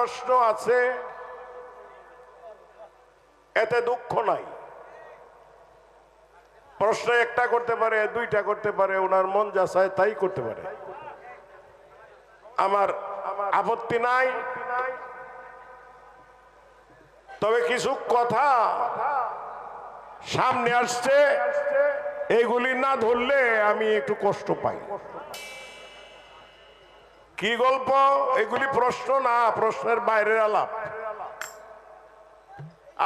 প্রশ্ন আছে, এতে দুঃখ নাই। প্রশ্ন একটা করতে পারে, দুইটা করতে পারে, ওনার মন যা চায় তাই করতে পারে। আমার আপত্তি নাই। তবে কিছু কথা সামনে আসছে, এগুলি না ধরলে আমি একটু কষ্ট পাই। কি গল্প? এগুলি প্রশ্ন না, প্রশ্নের বাইরের আলাপ।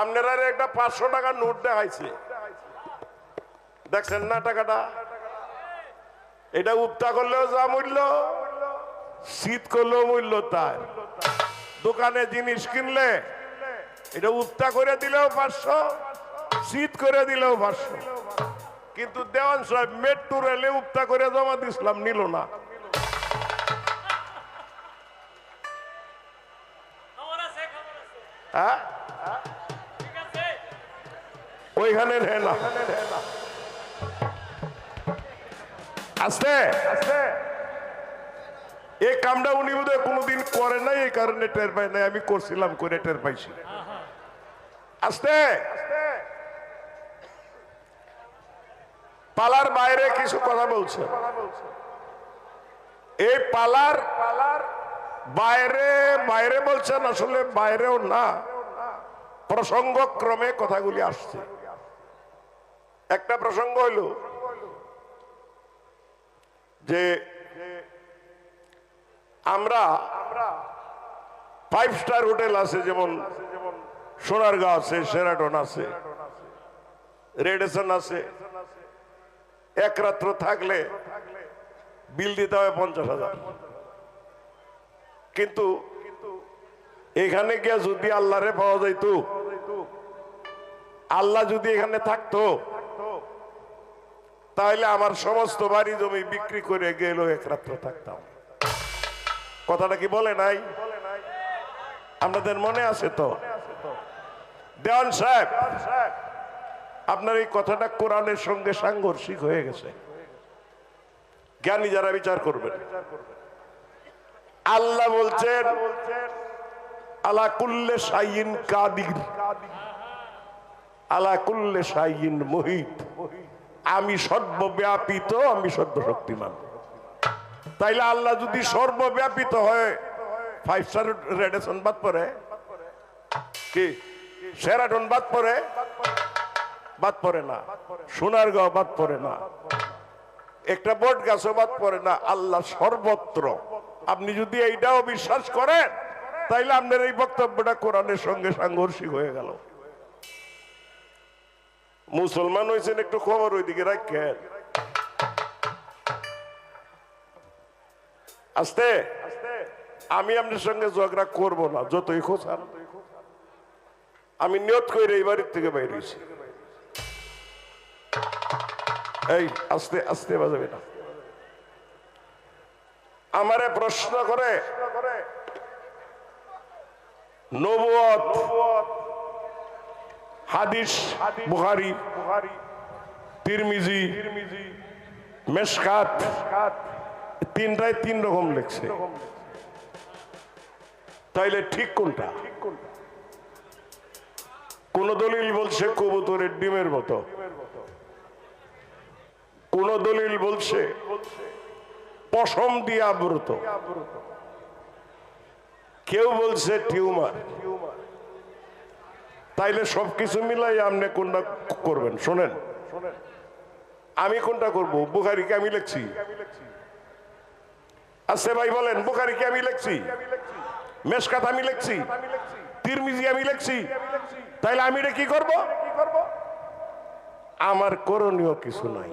আপনারা একটা পাঁচশো টাকা নোট দেখাইছে। দেখছেন না টাকাটা? এটা উপতা করলেও যা মূল্য, শীত করলেও মূল্য তার। দোকানে জিনিস কিনলে, এটা উপতা করে দিলেও পাঁচশো, শীত করে দিলেও পাঁচশো। কিন্তু দেওয়ান সাহেব, মেট্রো রেলে উপতা করে জমা দিছিলাম, নিল না। হ্যাঁ? ওইখানে আস্তে। এই কামটা উনি বোধহয় কোনোদিন করে নাই, এই কারণে টের পাই নাই। আমি করছিলাম, করে টের পাইছি। আস্তে। পালার বাইরে কিছু কথা বলছে। এই পালার পালার বাইরে বাইরে বলছেন আসলে বাইরেও না। প্রসঙ্গক্রমে কথাগুলি আসছে। একটা প্রসঙ্গ হইল যে আমরা ফাইভ স্টার হোটেল আছে, যেমন সোনারগাঁও আছে সেরাটন আছে রেডেসন আছে। এক রাত্র থাকলে বিল দিতে হবে পঞ্চাশ হাজার। কিন্তু এখানে গিয়া যদি আল্লাহরে পাওয়া যাইতো, আল্লাহ যদি এখানে থাকতো তাহলে আমার সমস্ত বাড়ি জমি বিক্রি করে গেল এক রাত্র থাকতাম। কথাটা কি বলে নাই? আপনাদের মনে আছে তো? দেওয়ান সাহেব, আপনার এই কথাটা কোরআনের সঙ্গে সাংঘর্ষিক হয়ে গেছে। জ্ঞানী যারা বিচার করবেন। আল্লাহ বলছেন, আলা কুল্লে সাইন কাদির। আলা কুল্লে সাইন মোহিত। আমি সর্বব্যাপিত আমি সর্বশক্তিমান। তাইলে আল্লাহ যদি সর্বব্যাপিত হয় ফাইভ স্টার রেডেশন বাদ পরে কি? সেরাটন বাদ পরে বাদ পরে না। সোনার সোনারগাঁও বাদ পরে না। একটা বট গাছও বাদ পরে না। আল্লাহ সর্বত্র আপনি যদি এইটাও বিশ্বাস করেন, তাইলে আপনার এই বক্তব্যটা কোরআনের সঙ্গে সাংঘর্ষিক হয়ে গেল। মুসলমান হয়েছেন, একটু খবর ওইদিকে রাখেন। আস্তে, আমি আপনার সঙ্গে ঝগড়া করব না, যতই খোঁচান। আমি নিয়ত করে এই বাড়ির থেকে বাইরে এই, আস্তে আস্তে বাজাবে না। আমারে প্রশ্ন করে হাদিস, বুখারি, তিরমিজি, মেশকাত, তিনটায় তিন রকম লেখছে। তাইলে ঠিক কোনটা? কোন দলিল বলছে কবুতরের ডিমের মতো? কোন দলিল বলছে বলছে পশম দিয়ে আবৃত। কেউ বলছে টিউমার। তাইলে সবকিছু মিলাই আপনি কোনটা করবেন? শোনেন। আমি কোনটা করব? বুখারিকে আমি লিখছি। আচ্ছা ভাই, বলেন, বুখারিকে আমি লিখছি। মেশকাত আমি লিখছি। তিরমিজি আমি লিখছি। তাইলে আমি এটা কি করব? আমার করণীয় কিছু নাই।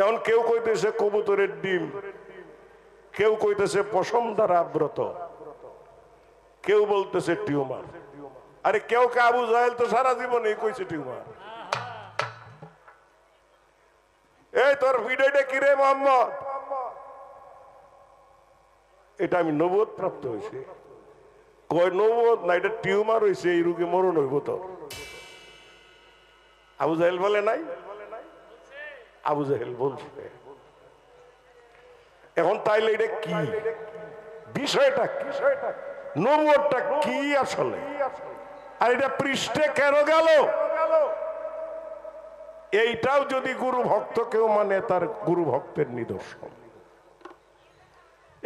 এখন কেউ কইতেছে কবুতরের ডিম। কেউ কইতেছে পশম দ্বারা আব্রত কেউ বলতেছে টিউমার। আরে কেউ কে আবু জাহেল তো সারা জীবনে কইছে টিউমার। এই তোর ভিডিওটা কিরে মোহাম্মদ? এটা আমি নবদ প্রাপ্ত হয়েছে কয় নবদ না, এটা টিউমার হয়েছে এই রোগে মরণ হইব তো। আবু জাহেল বলে নাই? আবু জাহেল বলছে এখন তাইলে এটা কি? বিষয়টা কি? নবুয়টা কি আসলে? আর এটা পৃষ্ঠে কেন গেল? এইটাও যদি গুরু ভক্ত কেউ মানে তার গুরু ভক্তের নিদর্শন।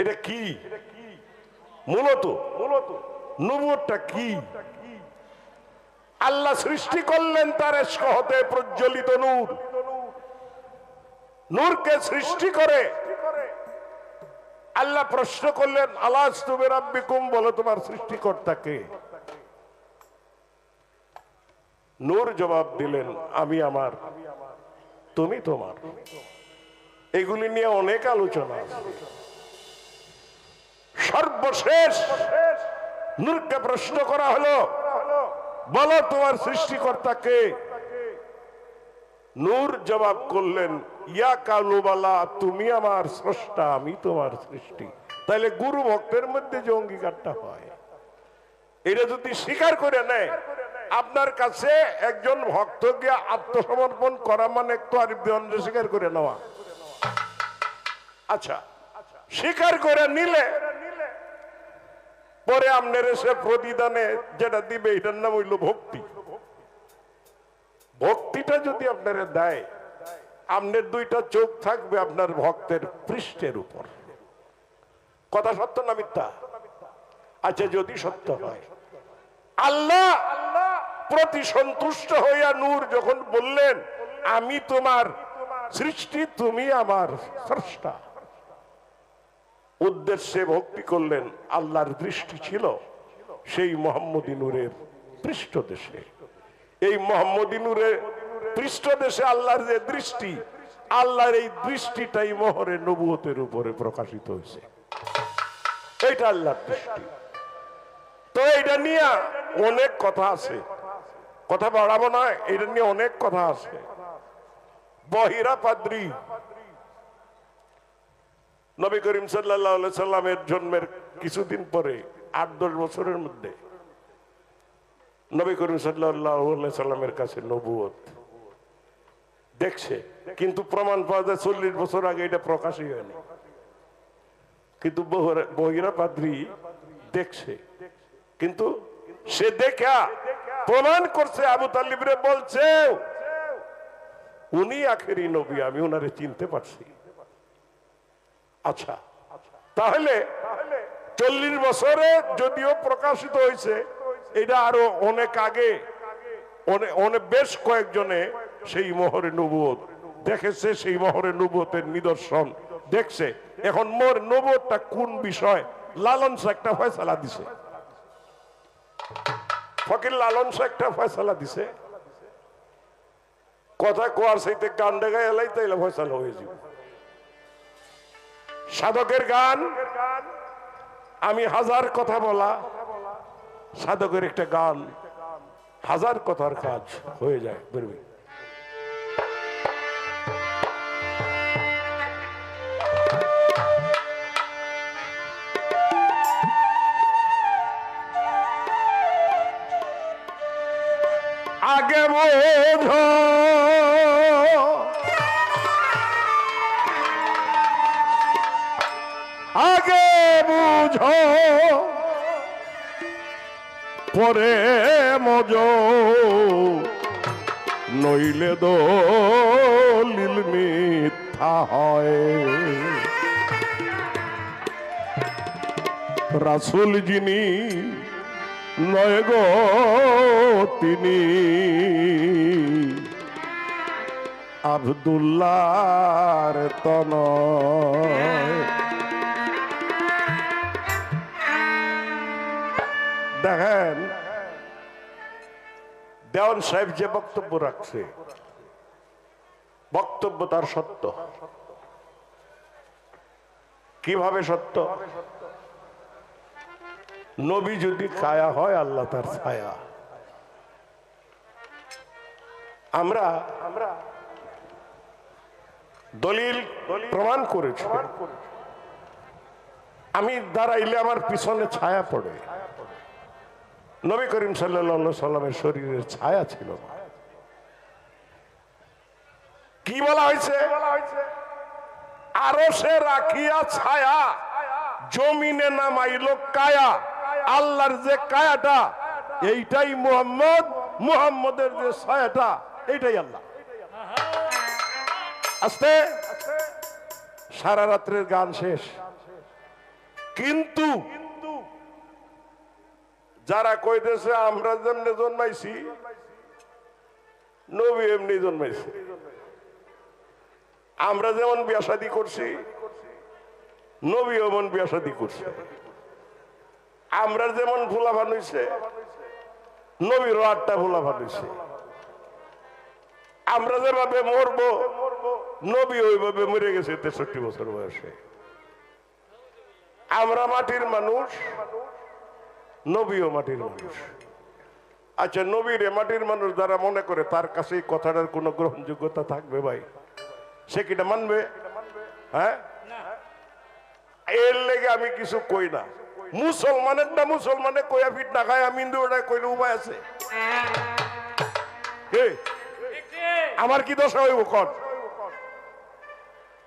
এটা কি? মূলত মূলত নবুয়টা কি? আল্লাহ সৃষ্টি করলেন তার এস্ক হতে প্রজ্বলিত নূর। নূরকে সৃষ্টি করে। আল্লাহ প্রশ্ন করলেন আল্লাহ তুমি রাব্বিকুম বলো, তোমার সৃষ্টিকর্তাকে নূর জবাব দিলেন, আমি আমার, তুমি তোমার। এগুলি নিয়ে অনেক আলোচনা সর্বশেষ নূরকে প্রশ্ন করা হলো, বলো, তোমার সৃষ্টিকর্তাকে নূর জবাব করলেন তুমি আমার স্রষ্টা, আমি তোমার সৃষ্টি। তাহলে গুরু ভক্তের মধ্যে যে অঙ্গীকারটা হয়, এটা যদি স্বীকার করে নেয়, আপনার কাছে একজন ভক্তকে আত্মসমর্পণ করা মানে একটু আর স্বীকার করে নেওয়া। আচ্ছা স্বীকার করে নিলে, পরে আপনার এসে প্রতিদানে যেটা দিবে, এটার নাম হইল ভক্তি। ভক্তিটা যদি আপনারা দেয় আপনার দুইটা চোখ থাকবে আপনার ভক্তের পৃষ্ঠের উপর। কথা সত্য না মিথ্যা? আচ্ছা যদি সত্য হয়। আল্লাহ প্রতি সন্তুষ্ট হইয়া নূর যখন বললেন, আমি তোমার সৃষ্টি, তুমি আমার স্রষ্টা। উদ্দেশ্যে ভক্তি করলেন, আল্লাহর দৃষ্টি ছিল সেই মোহাম্মদী নূরের পৃষ্ঠদেশে। এই মোহাম্মদী নূরের পৃষ্ঠদেশে আল্লাহর যে দৃষ্টি, আল্লাহর এই দৃষ্টিটাই মোহরে নবুয়তের উপরে প্রকাশিত হয়েছে। এটা আল্লাহর দৃষ্টি। তো এটা নিয়ে অনেক কথা আছে। কথা বাড়াবো না এটা নিয়ে অনেক কথা আছে। বহিরা পাদ্রী। নবী করিম সাল্লামের জন্মের কিছুদিন পরে, আট দশ বছরের মধ্যে, নবী করিম সাল্লাহ সাল্লামের কাছে নবুয়ত দেখছে। কিন্তু প্রমাণ পাওয়া যায় চল্লিশ বছর আগে এটা প্রকাশই হয়নি। কিন্তু বহিরা পাদ্রী দেখছে। কিন্তু সে দেখা প্রমাণ করছে, আবু তালিবরে বলছে, উনি আখেরি নবী, আমি ওনারে চিনতে পারছি। আচ্ছা তাহলে চল্লিশ বছরে যদিও প্রকাশিত হয়েছে, এটা আরও অনেক আগে, অনে- অনেক বেশ কয়েকজনে সেই মোহরে নবুয়ত। দেখেছে সেই মোহরে নবুয়তের নিদর্শন। দেখছে, এখন মোর নবুয়তটা কোন বিষয়? লালন একটা ফয়সালা দিছে। ফকির লালন একটা ফয়সালা দিছে। কথা কোয়ার সাইতে গান ডেগায় এলাই তাইলে ফয়সালা হয়ে যাবে। সাধকের গান, আমি হাজার কথা বলা। সাধকের একটা গান, হাজার কথার কাজ হয়ে যায় বেরোবে পরে মজ নইলে দলিল মিথ্যা হয়। রাসুল যিনি নয় গো তিনি। আবদুল্লার তনয়। দেখেন, দেওয়ান সাহেব যে বক্তব্য রাখছে, বক্তব্য তার সত্য। কীভাবে সত্য? নবী যদি কায়া হয়, আল্লাহ তার ছায়া। আমরা আমরা দলিল প্রমাণ করেছি। আমি দাঁড়াইলে আমার পিছনে ছায়া পড়ে। নবী করিম সাল্লা সাল্লামের শরীরের ছায়া ছিল। কি বলা হয়েছে? আরও সে রাখিয়া ছায়া, জমিনে নামাইলো কায়া। আল্লাহর যে কায়াটা, এইটাই মুহাম্মদ, মুহাম্মদের যে ছায়াটা, এইটাই আল্লাহ। আস্তে। সারা রাত্রের গান শেষ। কিন্তু যারা কইতেছে, আমরা যেমনি জন্মাইছি, নবী এমনি জন্মাইছে। আমরা যেমন বিয়া শাদী করছি নবী এমন বিয়া শাদী করছে। আমরা যেমন ভোলা হইছে, নবীরও আটটা ভোলা হইছে। আমরা যেভাবে মরবো, নবী ওইভাবে মরে গেছে তেষট্টি বছর বয়সে। আমরা মাটির মানুষ নবীও মাটির মানুষ। আচ্ছা নবীর এ মাটির মানুষ যারা মনে করে তার কাছে কথাটার কোনো গ্রহণযোগ্যতা থাকবে ভাই? সে কিটা মানবে? হ্যাঁ? এর লেগে আমি কিছু কই না। মুসলমানের না মুসলমানে কইয়া ফিট না খায়, আমি হিন্দু হিন্দুটা কইলে উপায় আছে? আমার কি দশা হইব কন?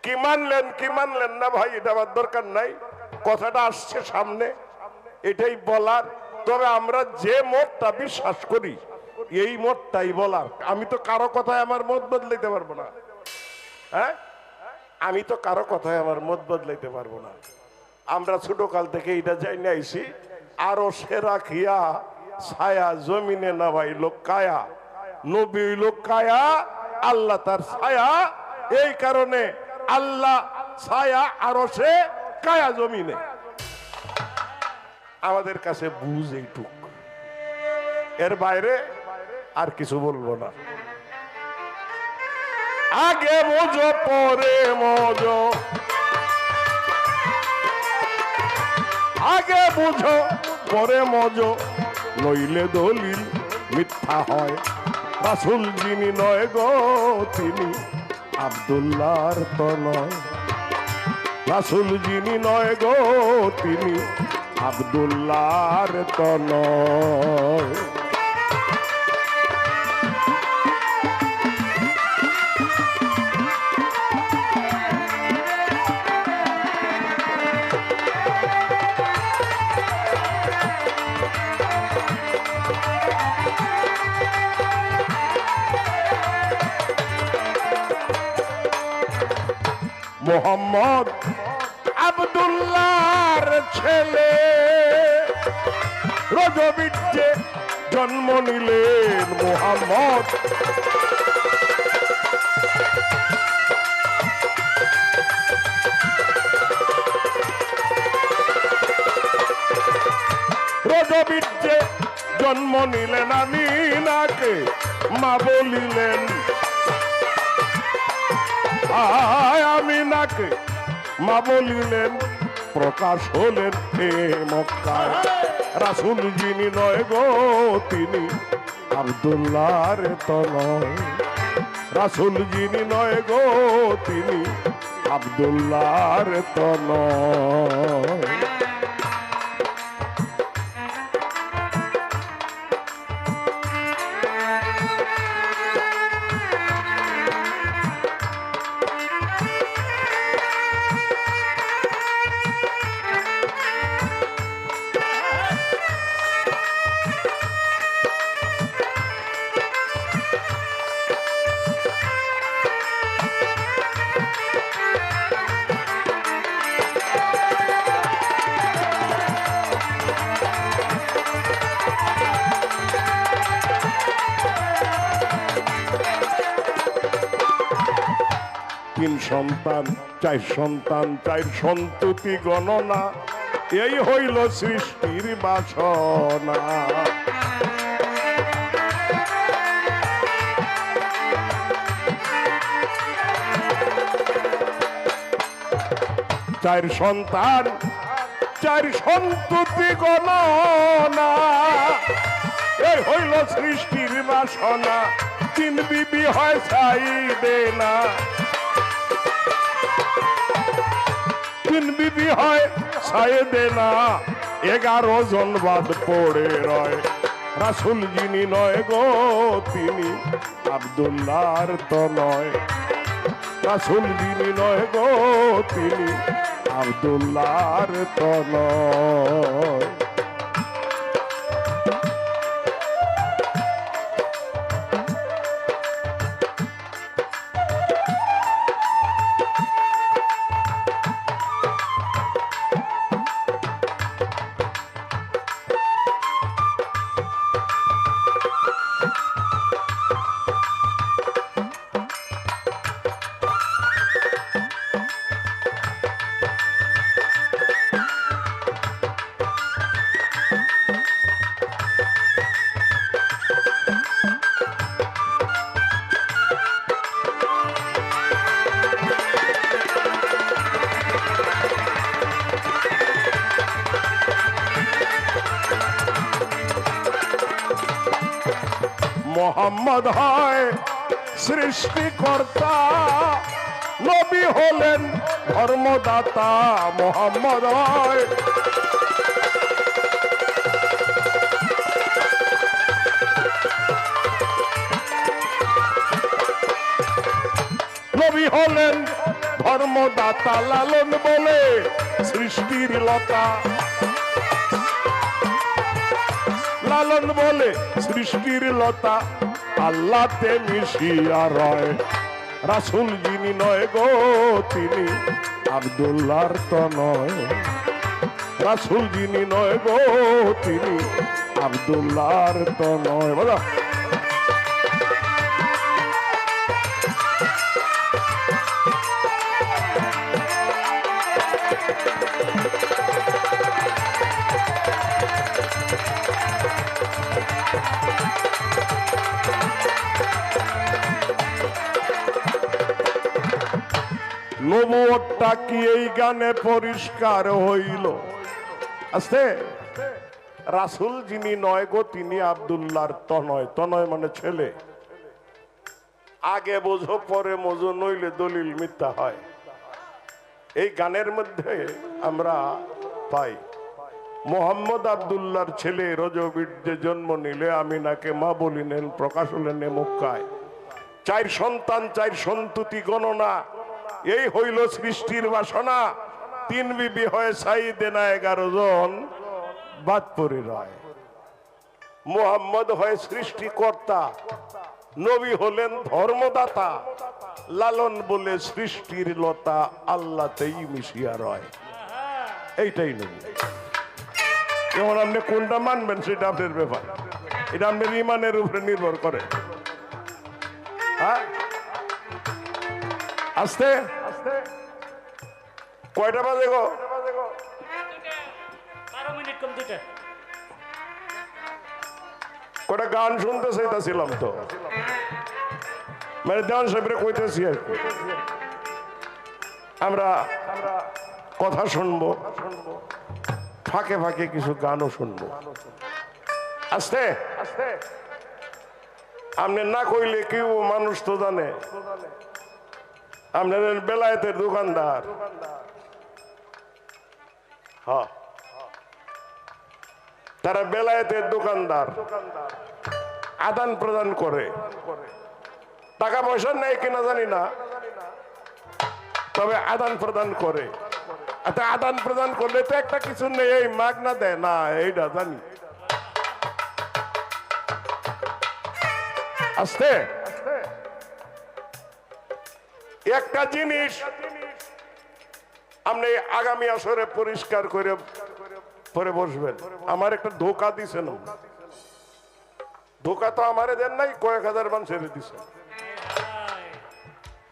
কি মানলেন কি মানলেন না ভাই, এটা আমার দরকার নাই। কথাটা আসছে সামনে। এটাই বলার। তবে আমরা যে মতটা বিশ্বাস করি, এই মতটাই বলার। আমি তো কারও কথায় আমার মত বদলাইতে পারব না। হ্যাঁ? আমি তো কারও কথায় আমার মত বদলাইতে পারব না। আমরা ছোট কাল থেকে এটা যাই আইসি। আরও সেরা খিয়া, ছায়া জমিনে নামাই লোক কায়া, নবী লোক কায়া, আল্লাহ তার ছায়া। এই কারণে আল্লাহ ছায়া, আরও সে কায়া জমিনে। আমাদের কাছে বুঝ এইটুক। এর বাইরে আর কিছু বলব না। আগে বোঝো, পরে মজো আগে বুঝো, পরে মজো নইলে দলিল মিথ্যা হয়। রাসুল যিনি নয় গো, তিনি আবদুল্লাহর তো নয়। রাসুল যিনি নয় গো, তিনি আবদুল্লাহর তো নয় মোহাম্মদ আবদুল্লাহর ছেলে। রজবীর্যে জন্ম নিলেন মোহাম্মদ। রজবীর্যে জন্ম নিলেন আমি নাকে মা বলিলেন আমি নাকে মা বলিলেন প্রকাশ হলেন হে মক্কায় রাসুল যিনি নয় গো, তিনি আবদুল্লার তনয়। রাসুল যিনি নয় গো, তিনি আবদুল্লার তনয়। সন্তান, চার সন্তান, চার সন্ততি গণনা, এই হইল সৃষ্টির বাসনা। চার সন্তান, চার সন্ততি গণনা, এই হইল সৃষ্টির বাসনা। তিন বিবি হয় চাইবে না। তিন বিবি হয় সায়েদে না। এগারো জন বাদ পড়ে রয়। রাসুল যিনি নয় গো, তিনি আবদুল্লার তো নয়। রাসুল যিনি নয় গো, তিনি আবদুল্লার তো তনয় মোহাম্মদ হয়। সৃষ্টিকর্তা নবী হলেন ধর্মদাতা মোহাম্মদ হয় নবী হলেন ধর্মদাতা লালন বলে সৃষ্টির লতা। লালন বলে সৃষ্টির লতা। আল্লাহতে মিশিয়া রয়। রাসুল যিনি নয় গো, তিনি আবদুল্লার তো নয়। রাসুল যিনি নয় গো, তিনি আবদুল্লার তো নয়। বলো। নবুয়টা কি এই গানে পরিষ্কার হইল? আস্তে রাসুল যিনি নয় গো, তিনি আবদুল্লাহর তনয়। তনয় মানে ছেলে। আগে বোঝো, পরে মজো, নইলে দলিল মিথ্যা হয়। এই গানের মধ্যে আমরা পাই, মোহাম্মদ আবদুল্লাহর ছেলে রজবীর্যে জন্ম নিলে আমিনাকে মা বলিলেন, প্রকাশ হলেন মক্কায়। চার সন্তান, চার সন্ততি গণনা। এই হইল সৃষ্টির বাসনা। তিন বিবি হয় সাইদে না এগারো জন বাদ পরে রয় মোহাম্মদ হয় সৃষ্টিকর্তা, নবী হলেন ধর্মদাতা। লালন বলে সৃষ্টির লতা আল্লাতেই মিশিয়া রয়। এইটাই নবী। যেমন আপনি কোনটা মানবেন সেটা আপনার ব্যাপার। এটা আপনার ইমানের উপরে নির্ভর করে। হ্যাঁ? আস্তে। কয়টা বাজে গো? কয়টা গান শুনতে চাইতেছিলাম তো। মানে দেওয়ান সাহেবরে কইতেছি আর কি। আমরা কথা শুনব। ফাঁকে ফাঁকে কিছু গানও শুনব। আস্তে। আস্তে। আপনি না কইলে কেউ মানুষ তো জানে। আপনার বেলায়েতের দোকানদার। তারা বেলায়েতের দোকানদার। আদান প্রদান করে। টাকা পয়সা নেই কিনা জানি না। তবে আদান প্রদান করে। আচ্ছা আদান প্রদান করলে তো একটা কিছু নেই, এই মাগ না দেয় না এইটা জানি। আস্তে একটা জিনিস আপনি আগামী আসরে পরিষ্কার করে পরে বসবেন। আমার একটা ধোকা দিছেন। ধোকা তো আমারে দেন নাই, কয়েক হাজার মান ছেড়ে দিছে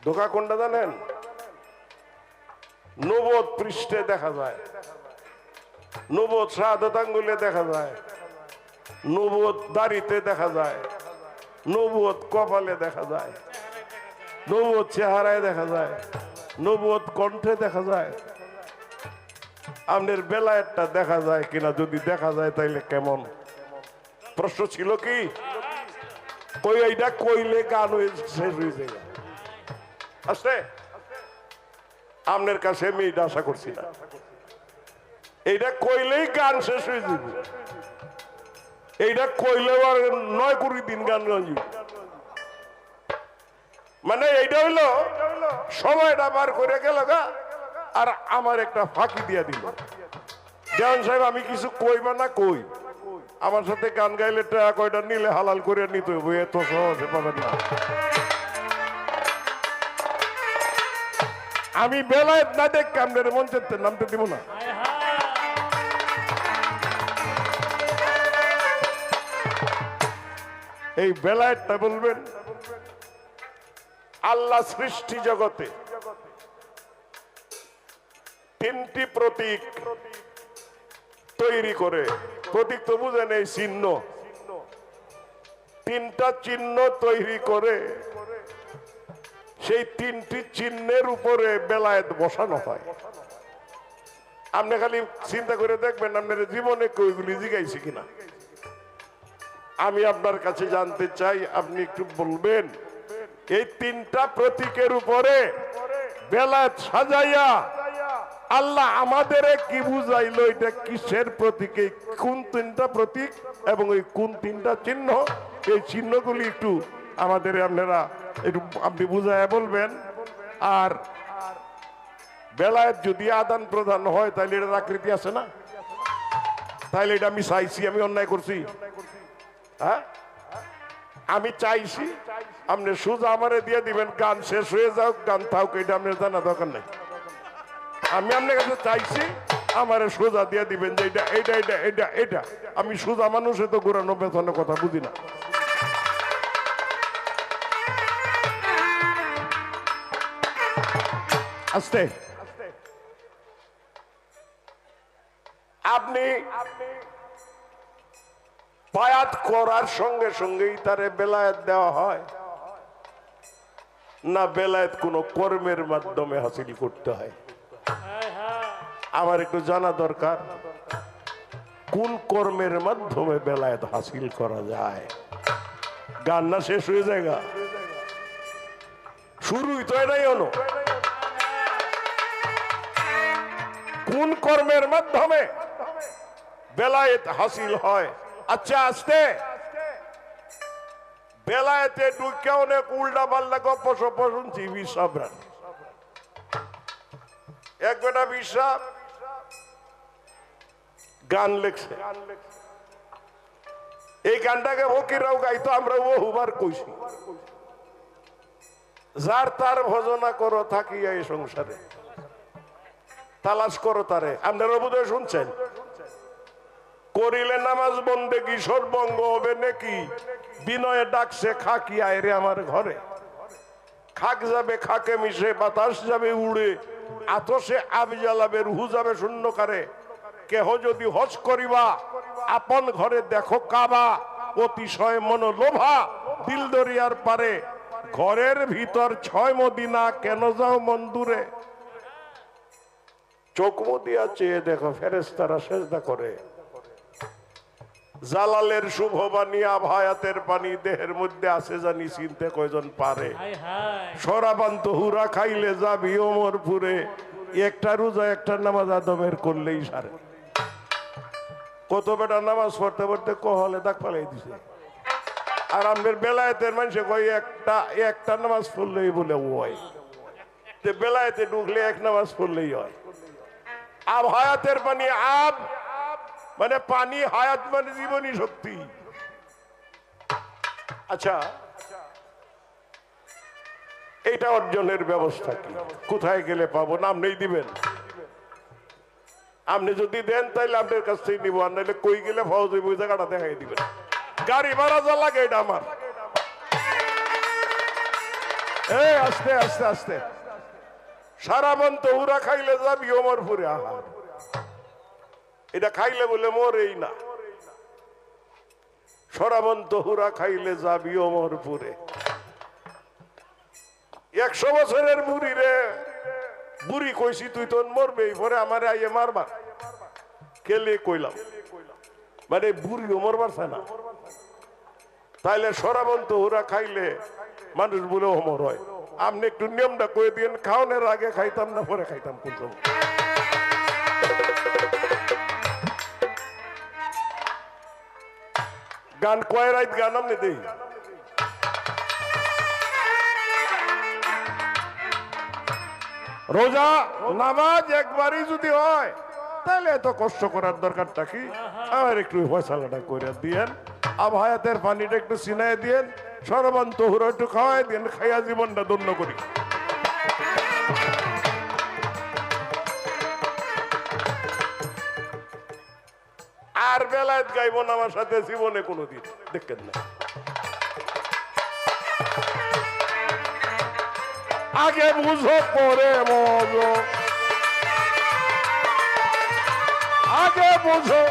ধোকা কোনটা জানেন? নবদ পৃষ্ঠে দেখা যায়। নবদ শাহাদত আঙ্গুলে দেখা যায়। নবদ দাড়িতে দেখা যায়। নবদ কপালে দেখা যায়। নবদ চেহারায় দেখা যায় নবদ কণ্ঠে দেখা যায়। আপনার বেলায়েরটা দেখা যায় কিনা যদি দেখা যায় তাইলে কেমন? প্রশ্ন ছিল কি? কই এইটা কইলে গান শেষ হয়ে যায়। আসতে আপনার কাছে আমি এটা আশা করছি না। এইটা কইলেই গান শেষ হয়ে যাবে। এইটা কইলেও আর নয় কুড়ি দিন গান গাইবে মানে এইটা হইল, সময়টা বার করে গেল গা, আর আমার একটা ফাঁকি দিয়া দিল। দেওয়ান সাহেব, আমি কিছু কইবা না কই? আমার সাথে গান গাইলে টাকা কয়টা নিলে হালাল করে নিতে হইব, এত সহজে পাবেন না। আমি বেলায় না দেখ আপনার মঞ্চের নামতে দিব না। এই বেলায়টা বলবেন আল্লাহ সৃষ্টি জগতে। তিনটি প্রতীক তৈরি করে। প্রতীক তো বুঝেন এই চিহ্ন। তিনটা চিহ্ন তৈরি করে। সেই তিনটি চিহ্নের উপরে বেলায়েত বসানো হয়। আপনি খালি চিন্তা করে দেখবেন আপনার জীবনে কইগুলি জিগাইছি কিনা। আমি আপনার কাছে জানতে চাই, আপনি একটু বলবেন। এই তিনটা প্রতীকের উপরে বেলাত সাজাইয়া আল্লাহ আমাদের কি বুঝাইলো? এটা কিসের প্রতীক? এই কোন তিনটা প্রতীক এবং ওই কোন তিনটা চিহ্ন? এই চিহ্নগুলি একটু আমাদের আপনারা একটু আপনি বুঝাইয়া বলবেন। আর বেলায় যদি আদান প্রদান হয় তাহলে এটার আকৃতি আছে না? তাহলে এটা আমি চাইছি আমি অন্যায় করছি। হ্যাঁ? আমি চাইছি আপনি সোজা আমারে দিয়ে দিবেন, গান শেষ হয়ে যাও গান থাক এটা আপনার জানা দরকার নেই। আমি আপনার কাছে চাইছি, আমারে সোজা দিয়ে দিবেন যে এটা এটা এটা এটা এটা। আমি সোজা মানুষে তো ঘোরানো বেতনের কথা বুঝি না। আস্তে। আপনি বায়াত করার সঙ্গে সঙ্গেই তারে বেলায়াত দেওয়া হয়। না বেলায়েত কোনো কর্মের মাধ্যমে হাসিল করতে হয়। আমার একটু জানা দরকার। কোন কর্মের মাধ্যমে বেলায়েত হাসিল করা যায়? গান না শেষ হয়ে যায় গা? শুরুই তো এটাই হলো। কোন কর্মের মাধ্যমে বেলায়েত হাসিল হয়? আচ্ছা আসতে। বেলায়েতে ঢুকে অনেক উল্টা পাল্টা গপ্প সপ্প শুনছি বিশ্বাবরান এক বেটা বিশ্বাস গান লেখছে। এই গানটাকে ফকিরাও গাইতো আমরা বহুবার কইছি। যার তার ভজনা করো, থাকিয়া এই সংসারে। তালাশ করো তারে। আপনারা বোধহয় শুনছেন? করিলে নামাজ বন্দে কি, সর্বঙ্গ হবে নাকি? বিনয়ে ডাকছে খাকি আয় রে আমার ঘরে। খাক যাবে, খাকে মিশে, বাতাস যাবে উড়ে, আতসে আব জ্বালাবে, রুহু যাবে শূন্যকারে। কেহ যদি হজ করিবা, আপন ঘরে দেখো কাবা, অতিশয় মন লোভা দিল দরিয়ার পারে। ঘরের ভিতর ছয় মদিনা, কেন যাও মন দূরে? চোখ মদিয়া চেয়ে দেখো ফেরেস্তারা সেজদা করে। জালালের শুভ বাণী আভায়াতের পানি দেহের মধ্যে আছে জানি চিনতে কয়জন পারে। সরাবান্ত হুরা খাইলে যাবি ওমরপুরে। একটা রোজা একটা নামাজ আদমের করলেই সারে। কত বেটা নামাজ পড়তে পড়তে কহলে দাগ পালাই দিছে। আর আমাদের বেলায়েতের মানুষে কই একটা একটা নামাজ পড়লেই বলে ওই বেলায়েতে ঢুকলে এক নামাজ পড়লেই হয়। আব হায়াতের পানি আব মানে পানি হায়াত মানে জীবনী শক্তি। আচ্ছা এটা অর্জনের ব্যবস্থা কি? কোথায় গেলে পাবো? নাম নেই দিবেন। আপনি যদি দেন তাহলে আপনার কাছ থেকে নিবো। আর নাহলে কই গেলে ফৌজ ওই জায়গাটা দেখাই দিবেন। গাড়ি ভাড়া যা লাগে এটা আমার। এই, আস্তে আস্তে আস্তে। সারা মন্ত উড়া খাইলে যাবি ওমরপুরে আহার এটা খাইলে বলে মরেই না। সরাবন্ত হুরা খাইলে যাবি ওমরপুরে একশো বছরের বুড়ি রে। বুড়ি কইছি, তুই তো মরবে পরে আমার আইয়ে মারবা। কেলে কইলাম? মানে বুড়ি মরবার না। তাইলে সরাবন্ত হুরা খাইলে মানুষ বলে অমর হয়। আপনি একটু নিয়মটা কয়ে দিন খাওয়ানোর আগে খাইতাম না, পরে খাইতাম, কোন গান কয় রাইত গান আপনি দেই রোজা নামাজ একবারই যদি হয়, তাহলে এত কষ্ট করার দরকারটা কি? আমার একটু ফয়সালাটা করে দিয়েন। আবহায়াতের পানিটা একটু সিনাই দিয়েন সরবান তহুর একটু খাওয়াই দিন খাইয়া জীবনটা ধন্য করি। আর বেলায় গাইব না আমার সাথে জীবনে কোনোদিন। দেখেন না। আগে বুঝো পরে মজো। আগে বুঝো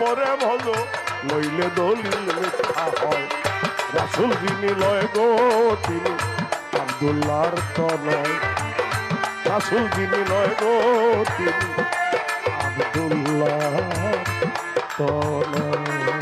পরে মজো, নইলে দলিল মিথ্যা হয়। রাসুল যিনি লয় গো, তিনি আব্দুল্লাহর তো নয় রাসুল যিনি লয় গো, তিনি আব্দুল্লাহ। তো নয়